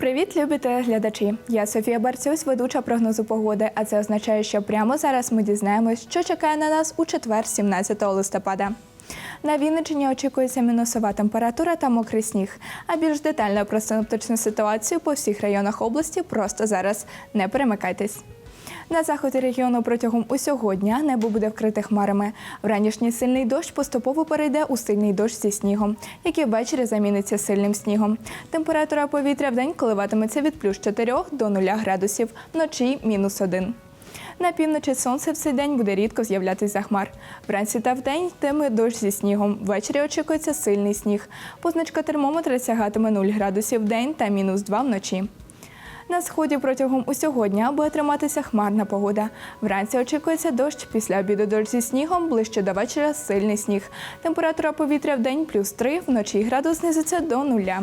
Привіт, любі телеглядачі! Я Софія Барцюсь, ведуча прогнозу погоди. А це означає, що прямо зараз ми дізнаємось, що чекає на нас у четвер, 17 листопада. На Вінниччині очікується мінусова температура та мокрий сніг. А більш детально про синоптичну ситуацію по всіх районах області просто зараз. Не перемикайтесь. На заході регіону протягом усього дня небо буде вкрите хмарами. Вранішній сильний дощ поступово перейде у сильний дощ зі снігом, який ввечері заміниться сильним снігом. Температура повітря в день коливатиметься від плюс 4 до 0 градусів, вночі мінус 1. На півночі сонце в цей день буде рідко з'являтися за хмар. Вранці та вдень йтиме дощ зі снігом. Ввечері очікується сильний сніг. Позначка термометра сягатиме 0 градусів в день та мінус 2 вночі. На сході протягом усього дня буде триматися хмарна погода. Вранці очікується дощ, після обіду дощ зі снігом, ближче до вечора сильний сніг. Температура повітря в день плюс 3, вночі градус знизиться до нуля.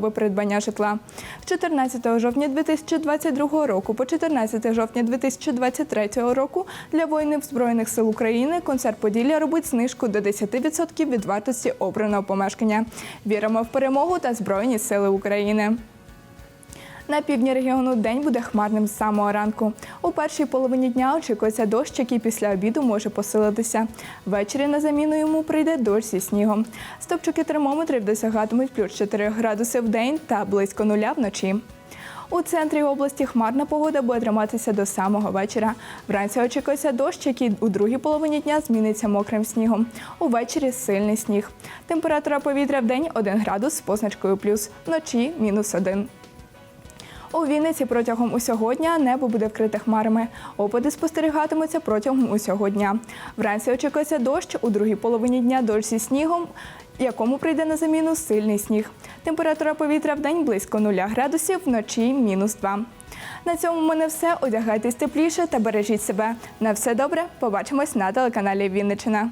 придбання житла. З 14 жовтня 2022 року по 14 жовтня 2023 року для воїнів Збройних сил України концерт Поділля робить знижку до 10% від вартості обраного помешкання. Віримо в перемогу та Збройні Сили України. На півдні регіону день буде хмарним з самого ранку. У першій половині дня очікується дощ, який після обіду може посилитися. Ввечері на заміну йому прийде дощ зі снігом. Стопчики термометрів досягатимуть плюс 4 градуси в день та близько нуля вночі. У центрі області хмарна погода буде триматися до самого вечора. Вранці очікується дощ, який у другій половині дня зміниться мокрим снігом. Увечері сильний сніг. Температура повітря в день 1 градус з позначкою плюс, вночі мінус 1. У Вінниці протягом усього дня небо буде вкрите хмарами. Опади спостерігатимуться протягом усього дня. Вранці очікується дощ, у другій половині дня дощ зі снігом, якому прийде на заміну сильний сніг. Температура повітря в день близько 0 градусів, вночі мінус 2. На цьому в мене все. Одягайтесь тепліше та бережіть себе. На все добре. Побачимось на телеканалі Вінничина.